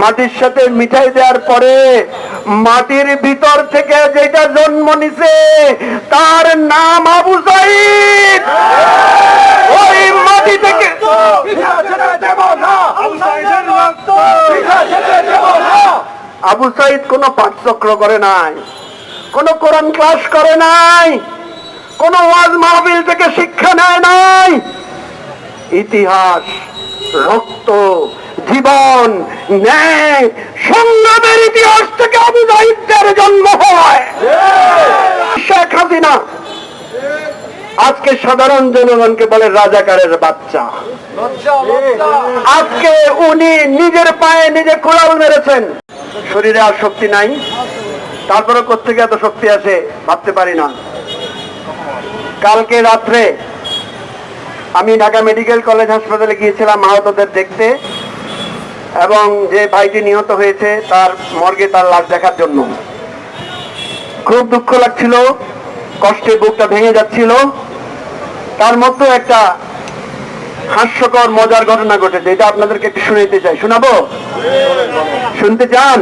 মাটির সাথে মিঠাই দেওয়ার পরে মাটির ভিতর থেকে যেটা জন্ম নিছে, তার নাম আবু সাইদ। ওই মাটি থেকে আবু সাইদ কোন পাঠচক্র করে নাই, কোন কোরআন ক্লাস করে নাই, কোন ওয়াজ মাহবিল থেকে শিক্ষা নেয় নাই। ইতিহাস, রক্ত জীবন, ন্যায়, সংগ্রামের ইতিহাস থেকে আবু সাইদের জন্ম হয়। শেখ হাসিনা, আজকে সাধারণ জনগণকে বলে রাজাকারের বাচ্চা। আজকে উনি নিজের পায়ে নিজে কোড়াল মেরেছেন। শরীরে আর শক্তি নাই। তারপরে কোথেকে এত শক্তি আছে ভাবতে পারি না। কালকে রাত্রে আমি ঢাকা মেডিকেল কলেজ হাসপাতালে গিয়েছিলাম আহতদের দেখতে। এবং যে ভাইটি নিহত হয়েছে, তার মর্গে তার লাশ দেখার জন্য। খুব দুঃখ লাগছিল, কষ্টে বুকটা ভেঙে যাচ্ছিল। তার মধ্যে একটা হাস্যকর, মজার ঘটনা ঘটেছে, এটা আপনাদেরকে একটু শুনাইতে চাই। শোনাবো? শুনতে চান?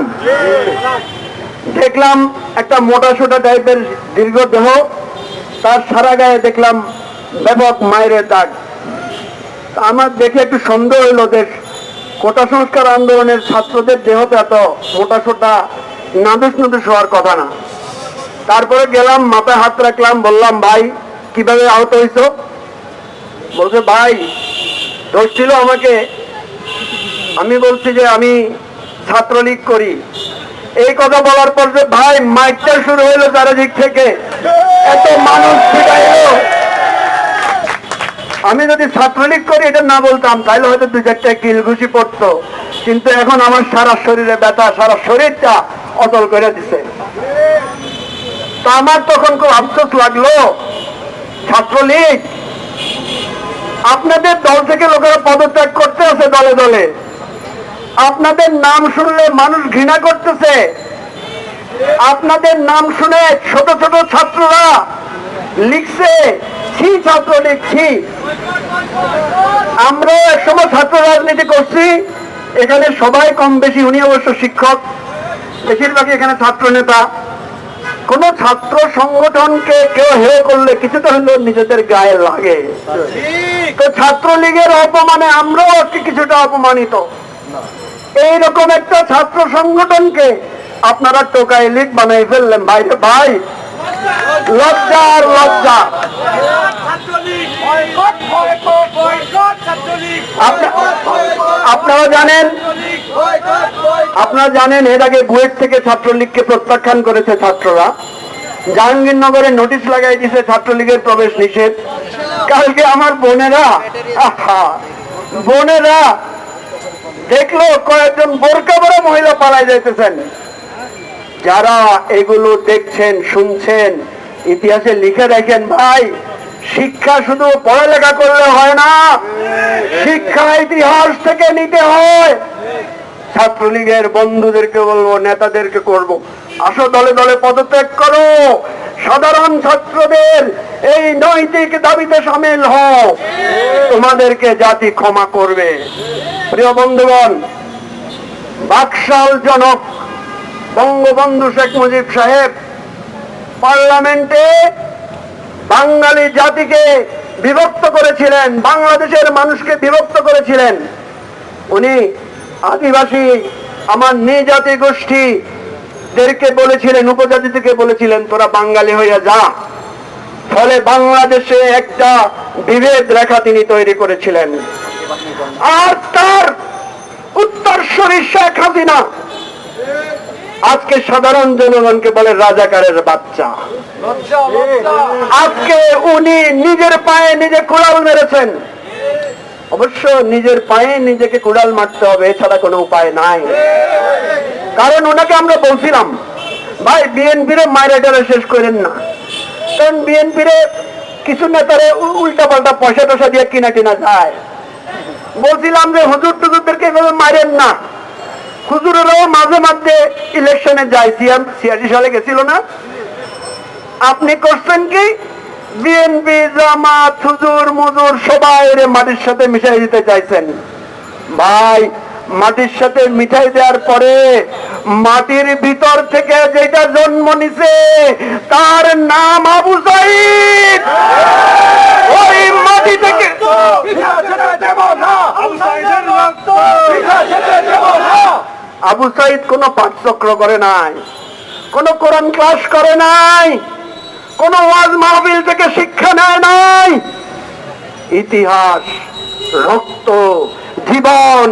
দেখলাম একটা মোটা সোটা টাইপের দীর্ঘ দেহ, তার সারা গায়ে দেখলাম ব্যাপক মায়ের দাগ। আমার দেখে একটু সন্দেহ হইল যে কোটা সংস্কার আন্দোলনের ছাত্রদের দেহতে এত মোটা সোটা নাদুস নাদুস হওয়ার কথা না। তারপরে গেলাম, মাথায় হাত রাখলাম, বললাম, ভাই, কীভাবে আহত হইছো? বলছে, ভাই, দোষ ছিল আমাকে। আমি বলছি যে আমি ছাত্রলীগ করি। এই কথা বলার পর যে, ভাই, মাইকটা শুরু হইল চারিদিক থেকে। এত মানুষ আমি যদি ছাত্রলীগ করি, এটা না বলতাম তাহলে হয়তো দু চারটা কিল ঘুষি পড়তো। কিন্তু এখন আমার সারা শরীরে ব্যথা, সারা শরীরটা অচল করে দিছে। তা আমার তখন খুব আফসোস লাগল, ছাত্রলীগ, আপনাদের দল থেকে লোকেরা পদত্যাগ করতে আছে দলে দলে। আপনাদের নাম শুনলে মানুষ ঘৃণা করতেছে। আপনাদের নাম শুনে ছোট ছোট ছাত্ররা লিখছে ছি ছাত্র লিখছি আমরা একসময় ছাত্র রাজনীতি করছি। এখানে সবাই কম বেশি, উনি অবশ্য শিক্ষক। বেশিরভাগই এখানে ছাত্র নেতা। কোন ছাত্র সংগঠনকে কেউ হে করলে কিছুটা হলেও নিজেদের গায়ে লাগে। তো ছাত্রলীগের অপমানে আমরাও আজকে কিছুটা অপমানিত। এইরকম একটা ছাত্র সংগঠনকে আপনারা টোকাই লীগ বানাই ফেললেন। ভাইরে ভাই, লজ্জা আর লজ্জা। আপনারা জানেন আপনারা জানেন এর আগে বুয়েট থেকে ছাত্রলীগকে প্রত্যাখ্যান করেছে ছাত্ররা। জাহাঙ্গীরনগরে নোটিশ লাগাই দিয়েছে ছাত্রলীগের প্রবেশ নিষেধ। কালকে আমার বোনেরা বোনেরা দেখল কয়েকজন বোরকা বড় মহিলা পালাই যাইতেছেন। যারা এগুলো দেখছেন শুনছেন ইতিহাসে লিখে রাখেন ভাই শিক্ষা শুধু পড়ালেখা করলে হয় না, শিক্ষা ইতিহাস থেকে নিতে হয়। ছাত্রলীগের বন্ধুদেরকে বলব, নেতাদেরকে করব। আসো দলে দলে পদত্যাগ করো। সাধারণ ছাত্রদের এই নৈতিক দাবিতে সামিল হও। তোমাদেরকে জাতি ক্ষমা করবে। প্রিয় বন্ধুগণ, বাকশাল জনক বঙ্গবন্ধু শেখ মুজিব সাহেব পার্লামেন্টে বাঙালি জাতিকে বিভক্ত করেছিলেন, বাংলাদেশের মানুষকে বিভক্ত করেছিলেন। উনি আদিবাসী, আমার নিজাতি গোষ্ঠী দেরকে বলেছিলেন উপজাতি থেকে বলেছিলেন, তোরা বাঙালি হইয়া যা। ফলে বাংলাদেশে একটা বিভেদ রেখা তিনি তৈরি করেছিলেন। আর তার উত্তরস্বরী শেখ হাসিনা আজকে সাধারণ জনগণকে বলে রাজাকারের বাচ্চা। আজকে উনি নিজের পায়ে নিজে কুড়াল মেরেছেন। অবশ্য নিজের পায়ে নিজেকে কুড়াল মারতে হবে, এছাড়া কোনো উপায় নাই। কারণ ওনাকে আমরা বলছিলাম, ভাই, বিএনপির মাইরাটারে শেষ করেন না। কারণ বিএনপির কিছু নেতারে উল্টা পাল্টা পয়সা টসা দিয়ে কিনা কিনা যায়। বলছিলাম যে হুজুর টুজুরদেরকে এভাবে মারেন না। হুজুরেরাও মাঝে মাঝে ইলেকশনে যায়। সিএম ছিয়াশি সালে গেছিল না? আপনি করছেন কি? বিএনপি জামাত হুজুর মুজুর সবাই রে মাটির সাথে মিশাই দিতে চাইছেন। ভাই মাটির সাথে মিঠাই দেওয়ার পরে মাটির ভিতর থেকে যেটা জন্ম নিছে তার নাম আবু সাইদ। ওই মাটি থেকে আবু সাইদ কোন পাঠচক্র করে নাই, কোন কোরআন ক্লাস করে নাই, কোন ওয়াজ মাহফিল থেকে শিক্ষা নেয় নাই। ইতিহাস, রক্ত, জীবন,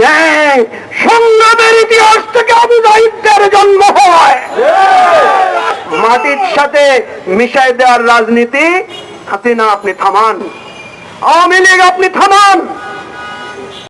ন্যায়, সংগ্রামের ইতিহাস থেকে আবু সাইদদের জন্ম হয়। মাটির সাথে মিশাই দেওয়ার রাজনীতি হাসিনা আপনি থামান। আওয়ামী লীগ আপনি থামান।